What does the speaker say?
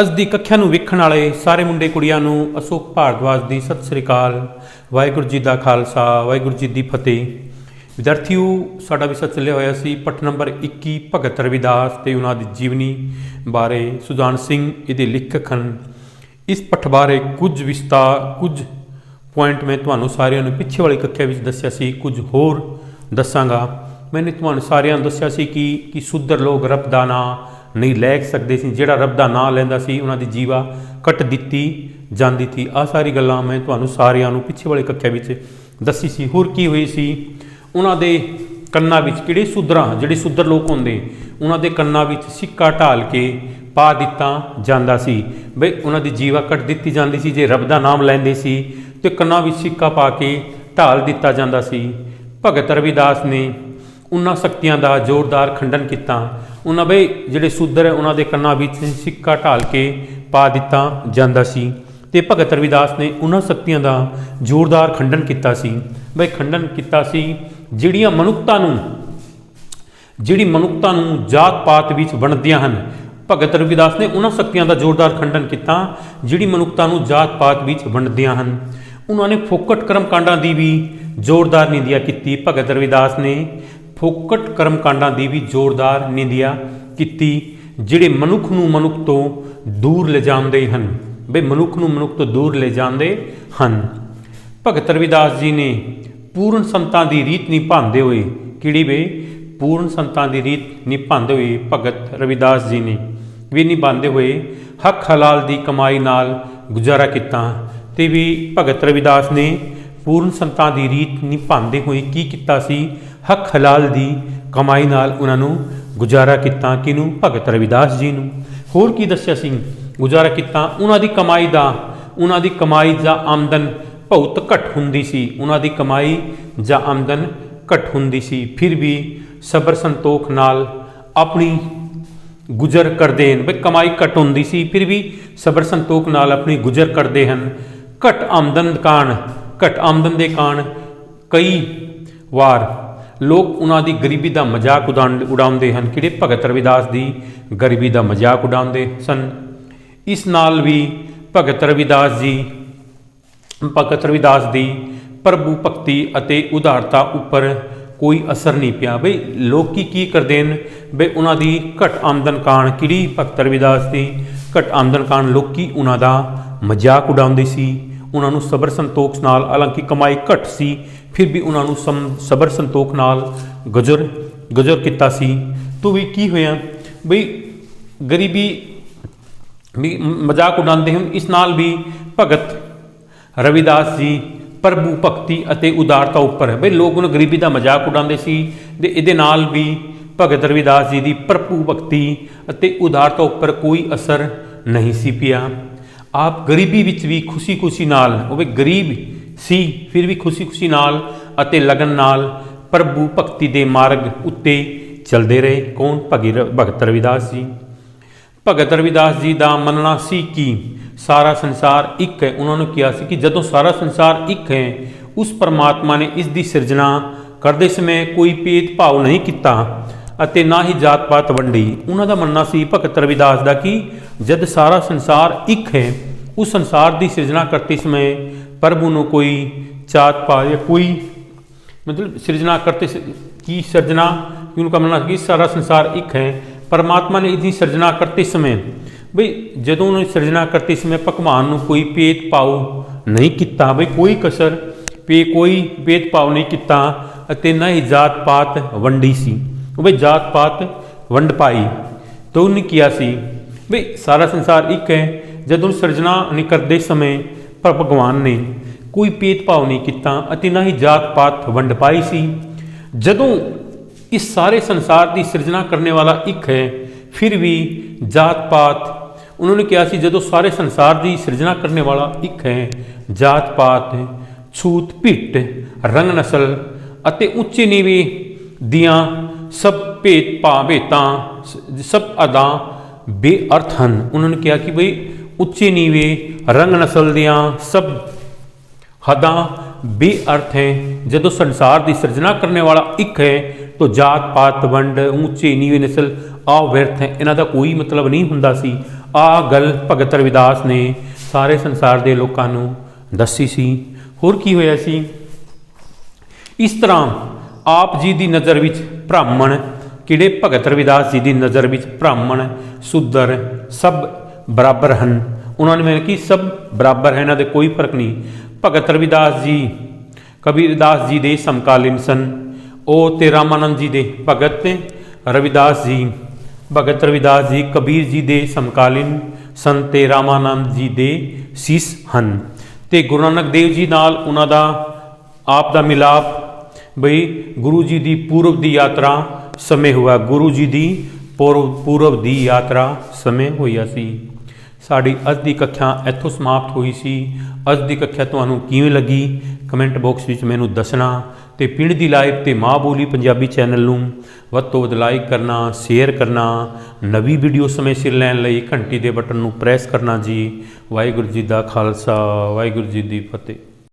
ਅੱਜ ਦੀ ਕੱਖਿਆ ਨੂੰ ਵੇਖਣ ਵਾਲੇ ਸਾਰੇ ਮੁੰਡੇ ਕੁੜੀਆਂ ਨੂੰ ਅਸ਼ੋਕ ਭਾਰਦਵਾਜ ਦੀ ਸਤਿ ਸ੍ਰੀ ਅਕਾਲ, ਵਾਹਿਗੁਰੂ ਜੀ ਦਾ ਖਾਲਸਾ, ਵਾਹਿਗੁਰੂ ਜੀ ਦੀ ਫਤਿਹ। ਵਿਦਿਆਰਥੀਓ, ਸਾਡਾ ਵਿਸ਼ਾ ਚੱਲਿਆ ਹੋਇਆ ਸੀ, ਪੱਠ ਨੰਬਰ 21 ਭਗਤ ਰਵਿਦਾਸ ਤੇ ਉਹਨਾਂ ਦੀ ਜੀਵਨੀ ਬਾਰੇ ਸੁਜਾਨ ਸਿੰਘ, ਇਹਦੇ ਲੇਖਕ ਹਨ। ਇਸ ਪੱਠ ਬਾਰੇ ਕੁਝ ਵਿਸਤਾ ਕੁਝ ਪੁਆਇੰਟ ਮੈਂ ਤੁਹਾਨੂੰ ਸਾਰਿਆਂ ਨੂੰ ਪਿੱਛੇ ਵਾਲੀ ਕੱਖਿਆ ਵਿੱਚ ਦੱਸਿਆ ਸੀ, ਕੁਝ ਹੋਰ ਦੱਸਾਂਗਾ। ਮੈਨੇ ਤੁਹਾਨੂੰ ਸਾਰਿਆਂ ਨੂੰ ਦੱਸਿਆ ਸੀ ਕਿ ਕਿ ਸੁੱਧਰ ਲੋਕ ਰੱਬ ਦਾ ਨਾਂ ਨਹੀਂ ਲੈ ਸਕਦੇ ਸੀ, ਜਿਹੜਾ ਰੱਬ ਦਾ ਨਾਂ ਲੈਂਦਾ ਸੀ, ਉਹਨਾਂ ਦੀ ਜੀਵਾ ਕੱਟ ਦਿੱਤੀ ਜਾਂਦੀ ਸੀ। ਆ ਸਾਰੀ ਗੱਲਾਂ ਮੈਂ ਤੁਹਾਨੂੰ ਸਾਰਿਆਂ ਨੂੰ ਪਿੱਛੇ ਵਾਲੇ ਕੱਖਿਆ ਵਿੱਚ ਦੱਸੀ ਸੀ। ਹੋਰ ਕੀ ਹੋਈ ਸੀ? ਉਹਨਾਂ ਦੇ ਕੰਨਾਂ ਵਿੱਚ ਕਿਹੜੇ ਸੁਧਰਾਂ, ਜਿਹੜੇ ਸੁਧਰ ਲੋਕ ਹੁੰਦੇ, ਉਹਨਾਂ ਦੇ ਕੰਨਾਂ ਵਿੱਚ ਸਿੱਕਾ ਢਾਲ ਕੇ ਪਾ ਦਿੱਤਾ ਜਾਂਦਾ ਸੀ। ਬਈ ਉਹਨਾਂ ਦੀ ਜੀਵਾ ਕੱਟ ਦਿੱਤੀ ਜਾਂਦੀ ਸੀ, ਜੇ ਰੱਬ ਦਾ ਨਾਮ ਲੈਂਦੇ ਸੀ, ਤੇ ਕੰਨਾਂ ਵਿੱਚ ਸਿੱਕਾ ਪਾ ਕੇ ਢਾਲ ਦਿੱਤਾ ਜਾਂਦਾ ਸੀ। ਭਗਤ ਰਵਿਦਾਸ ਨੇ ਉਹਨਾਂ ਸ਼ਕਤੀਆਂ ਦਾ ਜ਼ੋਰਦਾਰ ਖੰਡਨ ਕੀਤਾ। ਉਹਨਾਂ ਬਈ ਜਿਹੜੇ ਸੂਦਰ ਹੈ, ਉਹਨਾਂ ਦੇ ਕੰਨਾਂ ਵਿੱਚ ਸਿੱਕਾ ਢਾਲ ਕੇ ਪਾ ਦਿੱਤਾ ਜਾਂਦਾ ਸੀ ਤੇ ਭਗਤ ਰਵਿਦਾਸ ਨੇ ਉਹਨਾਂ ਸ਼ਕਤੀਆਂ ਦਾ ਜ਼ੋਰਦਾਰ ਖੰਡਨ ਕੀਤਾ ਸੀ। ਬਈ ਖੰਡਨ ਕੀਤਾ ਸੀ ਜਿਹੜੀਆਂ ਮਨੁੱਖਤਾ ਨੂੰ, ਜਿਹੜੀ ਮਨੁੱਖਤਾ ਨੂੰ ਜਾਤ ਪਾਤ ਵਿੱਚ ਵੰਡਦੀਆਂ ਹਨ। ਭਗਤ ਰਵਿਦਾਸ ਨੇ ਉਹਨਾਂ ਸ਼ਕਤੀਆਂ ਦਾ ਜ਼ੋਰਦਾਰ ਖੰਡਨ ਕੀਤਾ, ਜਿਹੜੀ ਮਨੁੱਖਤਾ ਨੂੰ ਜਾਤ ਪਾਤ ਵਿੱਚ ਵੰਡਦੀਆਂ ਹਨ। ਉਹਨਾਂ ਨੇ ਫੋਕਟ ਕਰਮ ਕਾਂਡਾਂ ਦੀ ਵੀ ਜ਼ੋਰਦਾਰ ਨਿੰਦਿਆ ਕੀਤੀ। ਭਗਤ ਰਵਿਦਾਸ ਨੇ ਫੋਕਟ ਕਰਮ ਕਾਂਡਾਂ ਦੀ ਵੀ ਜ਼ੋਰਦਾਰ ਨਿੰਦਿਆ ਕੀਤੀ, ਜਿਹੜੇ ਮਨੁੱਖ ਨੂੰ ਮਨੁੱਖ ਤੋਂ ਦੂਰ ਲਿਜਾਂਦੇ ਹਨ। ਬਈ ਮਨੁੱਖ ਨੂੰ ਮਨੁੱਖ ਤੋਂ ਦੂਰ ਲਿਜਾਂਦੇ ਹਨ। ਭਗਤ ਰਵਿਦਾਸ ਜੀ ਨੇ ਪੂਰਨ ਸੰਤਾਂ ਦੀ ਰੀਤ ਨਿਭਾਉਂਦੇ ਹੋਏ, ਕਿਹੜੀ ਵੇ ਪੂਰਨ ਸੰਤਾਂ ਦੀ ਰੀਤ ਨਿਭਾਉਂਦੇ ਹੋਏ ਭਗਤ ਰਵਿਦਾਸ ਜੀ ਨੇ ਵੀ ਨਿਭਾਉਂਦੇ ਹੋਏ ਹੱਕ ਹਲਾਲ ਦੀ ਕਮਾਈ ਨਾਲ ਗੁਜ਼ਾਰਾ ਕੀਤਾ। ਤੇ ਵੀ ਭਗਤ ਰਵਿਦਾਸ ਨੇ ਪੂਰਨ ਸੰਤਾਂ ਦੀ ਰੀਤ ਨਿਭਾਉਂਦੇ ਹੋਏ ਕੀ ਕੀਤਾ ਸੀ? ਹੱਕ ਹਲਾਲ ਦੀ ਕਮਾਈ ਨਾਲ ਉਹਨਾਂ ਨੂੰ ਗੁਜ਼ਾਰਾ ਕੀਤਾ ਕਿਨੂੰ? ਭਗਤ ਰਵਿਦਾਸ ਜੀ ਨੂੰ। ਹੋਰ ਕੀ ਦੱਸਿਆ ਸੀ? ਗੁਜ਼ਾਰਾ ਕੀਤਾ ਉਹਨਾਂ ਦੀ ਕਮਾਈ ਦਾ। ਉਹਨਾਂ ਦੀ ਕਮਾਈ ਜਾਂ ਆਮਦਨ ਬਹੁਤ ਘੱਟ ਹੁੰਦੀ ਸੀ। ਉਹਨਾਂ ਦੀ ਕਮਾਈ ਜਾਂ ਆਮਦਨ ਘੱਟ ਹੁੰਦੀ ਸੀ। ਫਿਰ ਵੀ ਸਬਰ ਸੰਤੋਖ ਨਾਲ ਆਪਣੀ ਗੁਜ਼ਰ ਕਰਦੇ ਹਨ। ਬਈ ਕਮਾਈ ਘੱਟ ਹੁੰਦੀ ਸੀ, ਫਿਰ ਵੀ ਸਬਰ ਸੰਤੋਖ ਨਾਲ ਆਪਣੀ ਗੁਜ਼ਰ ਕਰਦੇ ਹਨ। ਘੱਟ ਆਮਦਨ ਕਾਰਨ ਘੱਟ ਆਮਦਨ ਦੇ ਕਾਰਨ ਕਈ ਵਾਰ ਲੋਕ ਉਹਨਾਂ ਦੀ ਗਰੀਬੀ ਦਾ ਮਜ਼ਾਕ ਉਡਾਉਣ- ਉਡਾਉਂਦੇ ਹਨ। ਕਿਹੜੇ ਭਗਤ ਰਵਿਦਾਸ ਦੀ ਗਰੀਬੀ ਦਾ ਮਜ਼ਾਕ ਉਡਾਉਂਦੇ ਸਨ? ਇਸ ਨਾਲ ਵੀ ਭਗਤ ਰਵਿਦਾਸ ਜੀ, ਭਗਤ ਰਵਿਦਾਸ ਦੀ ਪ੍ਰਭੂ ਭਗਤੀ ਅਤੇ ਉਦਾਰਤਾ ਉੱਪਰ ਕੋਈ ਅਸਰ ਨਹੀਂ ਪਿਆ। ਬਈ ਲੋਕੀ ਕੀ ਕਰਦੇ ਨੇ ਬਈ ਉਹਨਾਂ ਦੀ ਘਟ ਆਮਦਨ ਕਾਰਨ ਕਿਹੜੀ ਭਗਤ ਰਵਿਦਾਸ ਦੀ ਘਟ ਆਮਦਨ ਕਾਰਨ ਲੋਕੀ ਉਹਨਾਂ ਦਾ ਮਜ਼ਾਕ ਉਡਾਉਂਦੇ ਸੀ? ਉਹਨਾਂ ਨੂੰ ਸਬਰ ਸੰਤੋਖ ਨਾਲ, ਹਾਲਾਂਕਿ ਕਮਾਈ ਘੱਟ ਸੀ, ਫਿਰ ਵੀ ਉਹਨਾਂ ਨੂੰ ਸਮ- ਸਬਰ ਸੰਤੋਖ ਨਾਲ ਗੁਜ਼ਰ ਗੁਜ਼ਰ ਕੀਤਾ ਸੀ। ਤੋ ਵੀ ਕੀ ਹੋਇਆ? ਬਈ ਗਰੀਬੀ, ਵੀ ਮ- ਮਜ਼ਾਕ ਉਡਾਉਂਦੇ ਹਨ। ਇਸ ਨਾਲ ਵੀ ਭਗਤ ਰਵਿਦਾਸ ਜੀ ਪ੍ਰਭੂ ਭਗਤੀ ਅਤੇ ਉਦਾਰਤਾ ਉੱਪਰ ਬਈ ਲੋਕ ਉਹਨਾਂ ਗਰੀਬੀ ਦਾ ਮਜ਼ਾਕ ਉਡਾਉਂਦੇ ਸੀ ਤੇ ਇਹਦੇ ਨਾਲ ਵੀ ਭਗਤ ਰਵਿਦਾਸ ਜੀ ਦੀ ਪ੍ਰਭੂ ਭਗਤੀ ਅਤੇ ਉਦਾਰਤਾ ਉੱਪਰ ਕੋਈ ਅਸਰ ਨਹੀਂ ਸੀ ਪਿਆ। ਆਪ ਗਰੀਬੀ ਵਿੱਚ ਵੀ ਖੁਸ਼ੀ-ਖੁਸ਼ੀ ਨਾਲ, ਉਹ ਵੀ ਗਰੀਬ ਸੀ, ਫਿਰ ਵੀ ਖੁਸ਼ੀ-ਖੁਸ਼ੀ ਨਾਲ ਅਤੇ ਲਗਨ ਨਾਲ ਪ੍ਰਭੂ ਭਗਤੀ ਦੇ ਮਾਰਗ ਉੱਤੇ ਚੱਲਦੇ ਰਹੇ। ਕੌਣ? ਭਗੀ ਰ- ਭਗਤ ਰਵਿਦਾਸ ਜੀ। ਭਗਤ ਰਵਿਦਾਸ ਜੀ ਦਾ ਮੰਨਣਾ ਸੀ ਕਿ ਸਾਰਾ ਸੰਸਾਰ ਇੱਕ ਹੈ। ਉਹਨਾਂ ਨੂੰ ਕਿਹਾ ਸੀ ਕਿ ਜਦੋਂ ਸਾਰਾ ਸੰਸਾਰ ਇੱਕ ਹੈ, ਉਸ ਪਰਮਾਤਮਾ ਨੇ ਇਸ ਦੀ ਸਿਰਜਣਾ ਕਰਦੇ ਸਮੇਂ ਕੋਈ ਭੇਦਭਾਵ ਨਹੀਂ ਕੀਤਾ ਅਤੇ ਨਾ ਹੀ ਜਾਤ ਪਾਤ ਵੰਡੀ। ਉਹਨਾਂ ਦਾ ਮੰਨਣਾ ਸੀ ਭਗਤ ਰਵਿਦਾਸ ਦਾ ਕਿ ਜਦ ਸਾਰਾ ਸੰਸਾਰ ਇੱਕ ਹੈ ਉਸ ਸੰਸਾਰ ਦੀ ਸਿਰਜਣਾ ਕਰਤੇ ਸਮੇਂ ਪ੍ਰਭੂ ਨੂੰ ਕੋਈ ਜਾਤ ਪਾਤ ਜਾਂ ਕੋਈ मतलब सृजना करते स- की सर्जना कि उनका मानना कि सारा संसार एक है परमात्मा ने इसकी सर्जना करते समय ਬਈ ਜਦੋਂ ਉਹਨੇ ਸਿਰਜਣਾ ਕਰਤੇ ਸਮੇਂ ਭਗਵਾਨ ਨੂੰ ਕੋਈ ਭੇਦ ਭਾਵ ਨਹੀਂ ਕੀਤਾ ਬਈ ਕੋਈ ਕਸਰ ਪੇ ਕੋਈ ਭੇਦ ਭਾਵ ਨਹੀਂ ਕੀਤਾ ਅਤੇ ਨਾ ਹੀ ਜਾਤ ਪਾਤ ਵੰਡੀ ਸੀ ਉਹ ਬਈ ਜਾਤ ਪਾਤ ਵੰਡ ਪਾਈ ਤਾਂ ਉਹਨੇ ਕੀਆ ਸੀ ਬਈ ਸਾਰਾ ਸੰਸਾਰ ਇੱਕ ਹੈ ਜਦੋਂ ਸਿਰਜਣਾ ਨਹੀਂ ਕਰਦੇ ਸਮੇਂ ਪਰ ਭਗਵਾਨ ਨੇ ਕੋਈ ਭੇਦਭਾਵ ਨਹੀਂ ਕੀਤਾ ਅਤੇ ਨਾ ਹੀ ਜਾਤ ਪਾਤ ਵੰਡ ਪਾਈ ਸੀ। ਜਦੋਂ ਇਸ ਸਾਰੇ ਸੰਸਾਰ ਦੀ ਸਿਰਜਣਾ ਕਰਨੇ ਵਾਲਾ ਇੱਕ ਹੈ, ਫਿਰ ਵੀ ਜਾਤ ਪਾਤ, ਉਹਨਾਂ ਨੇ ਕਿਹਾ ਸੀ ਜਦੋਂ ਸਾਰੇ ਸੰਸਾਰ ਦੀ ਸਿਰਜਣਾ ਕਰਨੇ ਵਾਲਾ ਇੱਕ ਹੈ, ਜਾਤ ਪਾਤ, ਛੂਤ ਭਿੱਟ, ਰੰਗ ਨਸਲ ਅਤੇ ਉੱਚੇ ਨੀਵੇਂ ਦੀਆਂ ਸਭ ਭੇਦ ਭਾਵੇਤਾਂ ਸ- ਸਭ ਅਦਾ ਬੇਅਰਥ ਹਨ। ਉਹਨਾਂ ਨੇ ਕਿਹਾ ਕਿ ਬਈ ਉੱਚੇ ਨੀਵੇਂ ਰੰਗ ਨਸਲ ਦੀਆਂ ਸਭ ਹਦਾਂ ਬੇਅਰਥ ਹੈ, ਜਦੋਂ ਸੰਸਾਰ ਦੀ ਸਿਰਜਣਾ ਕਰਨੇ ਵਾਲਾ ਇੱਕ ਹੈ, ਤਾਂ ਜਾਤ ਪਾਤ ਵੰਡ, ਉੱਚੇ ਨੀਵੇਂ ਨਸਲ ਆ ਵਿਅਰਥ ਹੈ। ਇਹਨਾਂ ਦਾ ਕੋਈ ਮਤਲਬ ਨਹੀਂ ਹੁੰਦਾ ਸੀ। ਆ ਗੱਲ ਭਗਤ ਰਵਿਦਾਸ ਨੇ ਸਾਰੇ ਸੰਸਾਰ ਦੇ ਲੋਕਾਂ ਨੂੰ ਦੱਸੀ ਸੀ। ਹੋਰ ਕੀ ਹੋਇਆ ਸੀ? ਇਸ ਤਰ੍ਹਾਂ ਆਪ ਜੀ ਦੀ ਨਜ਼ਰ ਵਿੱਚ ਬ੍ਰਾਹਮਣ, ਕਿਹੜੇ ਭਗਤ ਰਵਿਦਾਸ ਜੀ ਦੀ ਨਜ਼ਰ ਵਿੱਚ ਬ੍ਰਾਹਮਣ, ਸੁਦਰ, ਸਭ ਬਰਾਬਰ ਹਨ। ਉਹਨਾਂ ਨੇ ਮੈਂ ਕਿ ਸਭ ਬਰਾਬਰ ਹੈ, ਇਹਨਾਂ ਦੇ ਕੋਈ ਫ਼ਰਕ ਨਹੀਂ। ਭਗਤ ਰਵਿਦਾਸ ਜੀ ਕਬੀਰਦਾਸ ਜੀ ਦੇ ਸਮਕਾਲੀਨ ਸਨ। ਉਹ ਤੇ ਰਾਮਾਨੰਦ ਜੀ ਦੇ ਭਗਤ ਰਵਿਦਾਸ ਜੀ, ਭਗਤ ਰਵਿਦਾਸ ਜੀ, ਕਬੀਰ ਜੀ ਦੇ ਸਮਕਾਲੀਨ ਸਨ ਤੇ ਰਾਮਾਨੰਦ ਜੀ ਦੇ ਸੀਸ ਹਨ। ਤੇ ਗੁਰੂ ਨਾਨਕ ਦੇਵ ਜੀ ਨਾਲ ਉਹਨਾਂ ਦਾ ਆਪ ਦਾ ਮਿਲਾਪ, ਬਈ ਗੁਰੂ ਜੀ ਦੀ ਪੂਰਬ ਦੀ ਯਾਤਰਾ ਸਮੇਂ ਹੋਇਆ। ਗੁਰੂ ਜੀ ਦੀ ਪੂਰਬ ਪੂਰਬ ਦੀ ਯਾਤਰਾ ਸਮੇਂ ਹੋਈਆ ਸੀ। ਸਾਡੀ ਅੱਜ ਦੀ ਕੱਖਿਆ ਇੱਥੋਂ ਸਮਾਪਤ ਹੋਈ ਸੀ। ਅੱਜ ਦੀ ਕੱਖਿਆ ਤੁਹਾਨੂੰ ਕਿਵੇਂ ਲੱਗੀ? ਕਮੈਂਟ ਬਾਕਸ ਵਿੱਚ ਮੈਨੂੰ ਦੱਸਣਾ ਤੇ ਪਿੰਡ ਦੀ ਲਾਈਵ ਤੇ ਮਾਂ ਬੋਲੀ ਪੰਜਾਬੀ ਚੈਨਲ ਨੂੰ ਵੱਧ ਤੋਂ ਵੱਧ ਲਾਈਕ ਕਰਨਾ, ਸ਼ੇਅਰ ਕਰਨਾ, ਨਵੀਂ ਵੀਡੀਓ ਸਮੇਂ ਸਿਰ ਲੈਣ ਲਈ ਘੰਟੀ ਦੇ ਬਟਨ ਨੂੰ ਪ੍ਰੈਸ ਕਰਨਾ ਜੀ। ਵਾਹਿਗੁਰੂ ਜੀ ਦਾ ਖਾਲਸਾ, ਵਾਹਿਗੁਰੂ ਜੀ ਦੀ ਫਤਿਹ।